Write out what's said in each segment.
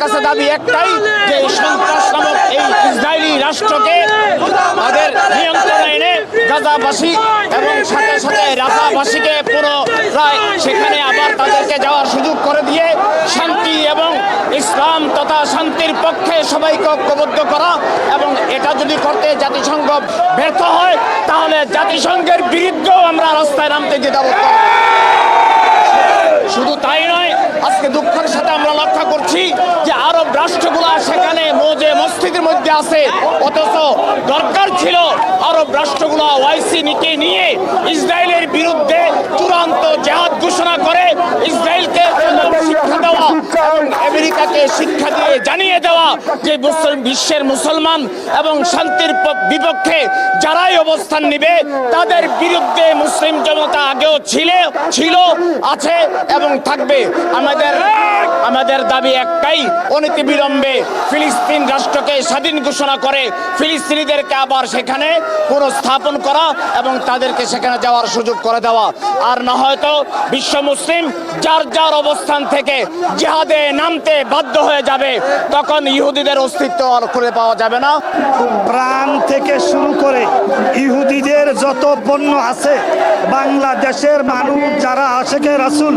কাছে দাবি একটাই যে সন্ত্রাস নামক এই ইসরায়েলি রাষ্ট্রকে তাদের নিয়ন্ত্রণে এনে গাজাবাসী এবং সাথে সাথে রাজাবাসীকে পুরো পুনরায় সেখানে আবার তাদেরকে যাওয়ার সুযোগ করে দিয়ে শান্তি এবং ইসলাম তথা শান্তির পক্ষে সবাইকে ঐক্যবদ্ধ করা এবং এটা যদি করতে জাতিসংঘ ব্যর্থ হয়, তাহলে জাতিসংঘের বিরুদ্ধেও আমরা রাস্তায় নামতে দ্বিধাবোধ করব। শুধু তাই নয়, আজকে দুঃখের সাথে আমরা লক্ষ্য করছি আরব রাষ্ট্রগুলো সেখানে মজে মসজিদের মধ্যে আছে। অথচ দরকার ছিল আরব রাষ্ট্রগুলো ওয়াইসি নিকে নিয়ে ইসরায়েলের বিরুদ্ধে চূড়ান্ত জেহাদ ঘোষণা করে ইসরায়েলকে শিক্ষা দেওয়া এবং আমেরিকাকে শিক্ষা দিয়ে জানিয়ে দেওয়া যে বিশ্বের মুসলমান এবং শান্তির বিপক্ষে যারাই অবস্থান নিবে, তাদের বিরুদ্ধে মুসলিম জনতা আগেও ছিল ছিল, আছে এবং থাকবে। আমাদের আমাদের দাবি একটাই, অনীতি বিলম্বে ফিলিস্তিন রাষ্ট্রকে স্বাধীন ঘোষণা করে ফিলিস্তিনিদেরকে আবার সেখানে পুনঃস্থাপন করা এবং তাদেরকে সেখানে যাওয়ার সুযোগ করে দেওয়া। আর না হয়তো বিশ্ব মুসলিম যার যার অবস্থান থেকে জিহাদে নামতে বাধ্য হয়ে যাবে, তখন ইহুদিদের অস্তিত্ব আর খুঁজে পাওয়া যাবে না। প্রাণ থেকে শুরু করে ইহুদিদের যত পণ্য আছে, বাংলাদেশের মানুষ, যারা আশেকে রাসুল,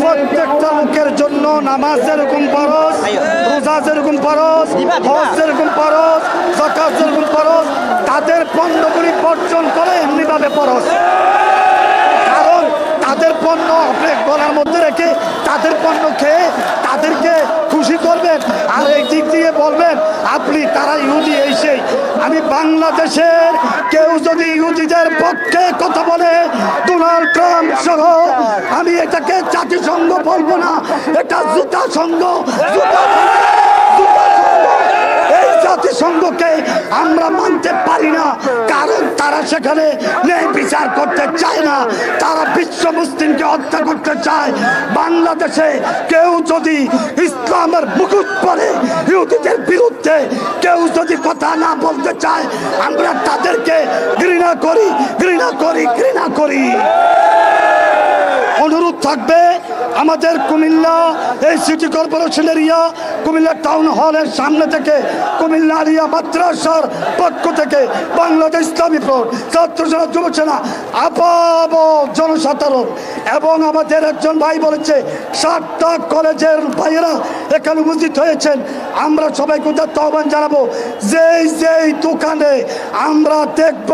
প্রত্যেকটা লোকের জন্য নামাজ যেরকম ফরজ, রোজা যেরকম ফরজ, হজ যেরকম ফরজ জকাত যেরকম ফরজ, তাদের পণ্যগুলি বর্জন করে এমনিভাবে ফরজ কারণ তাদের পণ্য আপনি গলার মধ্যে রেখে তাদের পণ্য খেয়ে তাদেরকে খুশি করবেন আর এই দিক দিয়ে বলবেন, আপনি তারা ইহুদি এই সেই। আমি বাংলাদেশের কেউ যদি ইহুদিদের পক্ষে কথা বলে, ডোনাল্ড ট্রাম্প সহ, আমি এটাকে জাতিসংঘ বলব না, এটা জুতা সংঘ জুতা জাতিসংঘকে আমরা মানতে পারি না। তারা সেখানে ন্যায় বিচার করতে চায় না। তারা বিশ্ব মুসলিমকে হত্যা করতে চায়। বাংলাদেশে কেউ যদি ইসলামের মুকুট পরে ইহুদিদের বিরুদ্ধে কেউ যদি কথা না বলতে চায়, আমরা তাদেরকে ঘৃণা করি ঘৃণা করি ঘৃণা করি। থাকবে। আমাদের কুমিল্লা, এই city corporation area Comilla town হলের সামনে থেকে কুমিল্লা এরিয়া মাদ্রাসার পক্ষ থেকে বাংলাদেশ ইসলামী ফ্রন্ট, ছাত্র সেনা যুব সেনা, আপাব জনসাধারণ এবং আমাদের একজন ভাই বলেছে, সাতটা কলেজের ভাইয়েরা এখানে উপস্থিত হয়েছেন। আমরা সবাই কোথাও আহ্বান জানাব, যেই যেই দোকানে আমরা দেখব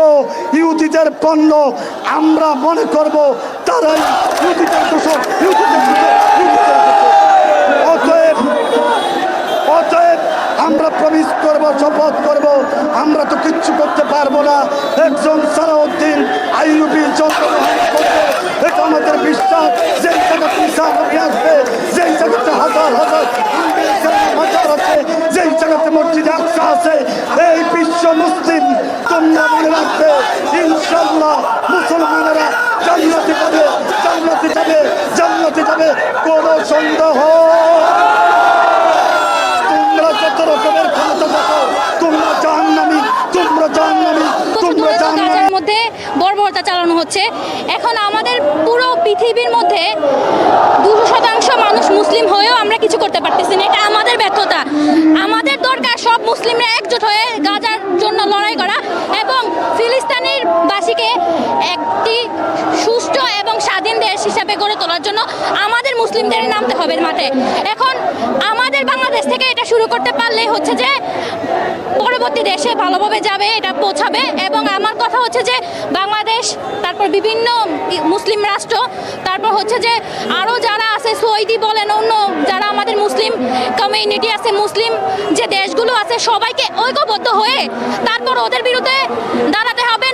ইহুদিদের পণ্য, আমরা মনে করব তারাই ইহুদিদের দোষর। অতএব অতএব আমরা প্রমিস করব, শপথ করব, আমরা তো কিচ্ছু করতে পারব না। একজন সালাউদ্দিন আইয়ুবি জন্মগ্রহণ করবে, এটা আমাদের বিশ্বাস। যেই জায়গাতে নবী আসবে, যেই জায়গাতে হাজার হাজার মাজার আছে, যেই জায়গাতে মসজিদ আকসা আছে, এই বিশ্ব মুসলিম তোমরা মনে রাখবে ইনশাল্লাহ মুসলমানেরা জান্নাতে যাবে জান্নাতে যাবে জান্নাতে যাবে কোনো সন্দেহ তোমরা যত রকমের ক্ষমতা থাকো তোমরা জাহান্নামি তোমরা জাহান্নামি তোমরা জাহান্নামি। মধ্যে বর্বরতা চালানো হচ্ছে। এখন আমাদের পুরো পৃথিবীর মধ্যে দুশো শতাংশ মানুষ মুসলিম হয়েও আমরা কিছু করতে পারতেছি না। এটা আমাদের ব্যর্থতা। আমাদের দরকার সব মুসলিমরা একজোট হয়ে গাজার জন্য লড়াই করা এবং ফিলিস্তিনের বাসীকে একটি সুষ্ঠু এবং স্বাধীন দেশ হিসাবে গড়ে তোলার জন্য আমাদের মুসলিমদের নামতে হবে মাঠে। এখন আমাদের বাংলাদেশ থেকে এটা শুরু করতে পারলে হচ্ছে যে পরবর্তী দেশে ভালোভাবে যাবে, এটা পৌঁছাবে এবং আমার কথা হচ্ছে যে বাংলাদেশ, তারপর বিভিন্ন মুসলিম রাষ্ট্র, তারপর হচ্ছে যে আরও যারা আছে, সৌদি বলেন, অন্য যারা আমাদের মুসলিম কমিউনিটি আছে, মুসলিম যে দেশগুলো আছে, সবাইকে ঐক্যবদ্ধ হয়ে তারপর ওদের বিরুদ্ধে দাঁড়াতে হবে।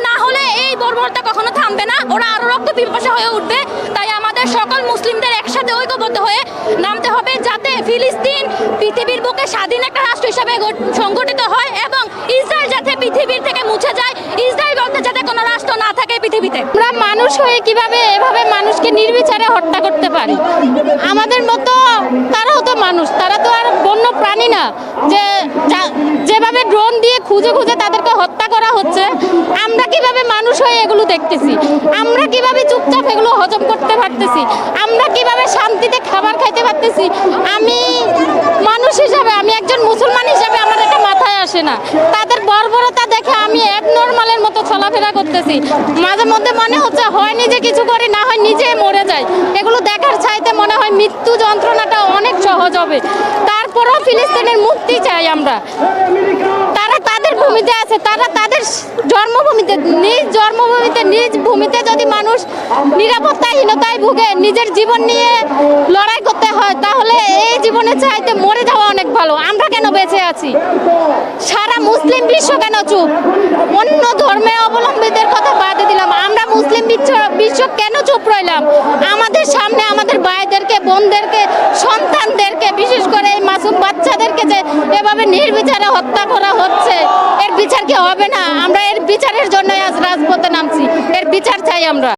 এই বর্বরতা কখনো থামবে না। ওরা আরও রক্ত পিপাসা হয়ে উঠবে। তাই আমাদের সকল মুসলিমদের একসাথে ঐক্যবদ্ধ হয়ে নামতে হবে যাতে ফিলিস্তিন পৃথিবীর বুকে স্বাধীন একটা রাষ্ট্র হিসাবে গঠ- সংগঠিত হয় এবং ইসরায়েল যাতে পৃথিবীর থেকে মুছে যায়, ইসরায়েল বলতে যাতে কোনো রাষ্ট্র না থাকে পৃথিবীতে। আমরা মানুষ হয়ে কীভাবে এভাবে মানুষকে নির্বিচারে হত্যা করতে পারি? আমাদের মতো তারাও তো মানুষ। তারা তো আর বন্য প্রাণী না। যে যেভাবে ড্রোন দিয়ে খুঁজে খুঁজে তাদেরকে হত্যা করা হচ্ছে, আমরা কীভাবে মানুষ হয়ে এগুলো দেখতেছি? আমরা কীভাবে চুপচাপ এগুলো হজম করতে পারতেছি? আমরা কীভাবে শান্তিতে খাবার খাইতে পারতেছি? আমি মানুষ হিসাবে, আমি একজন মুসলমান হিসাবে আমার এটা মাথায় আসে না। তাদের বর্বরতা দেখে আমি অ্যাবনর্মালের মতো চলাফেরা করতেছি। মাঝে মধ্যে মনে হচ্ছে হয় নিজে কিছু করি, না হয় নিজে মরে যায় এগুলো দেখার চাইতে মনে হয় মৃত্যু যন্ত্রণাটা অনেক সহজ হবে। তারপরেও ফিলিস্তিনের মুক্তি চাই আমরা। ভূমিতে আছে, তারা তাদের জন্মভূমিতে, নিজ জন্মভূমিতে, নিজ ভূমিতে যদি মানুষ নিরাপত্তাহীনতায় ভুগে, নিজের জীবন নিয়ে লড়াই করতে হয়, তাহলে এই জীবনের চাইতে মরে যাওয়া অনেক ভালো। আমরা কেন বেঁচে আছি? সারা মুসলিম বিশ্ব কেন চুপ? অন্য ধর্মে অবলম্বীদের কথা বাদে দিলাম। আমরা মুসলিম বিশ্ব বিশ্ব কেন চুপ রইলাম? আমাদের সামনে আমাদের ভাইদেরকে, বোনদেরকে, সন্তানদেরকে বিশেষ করে এই মাসুম বাচ্চাদেরকে যে এভাবে নির্বিচারে হত্যা করা হচ্ছে এর বিচার কি হবে না আমরা এর বিচারের জন্য আজ রাজপথে নামছি এর বিচার চাই আমরা।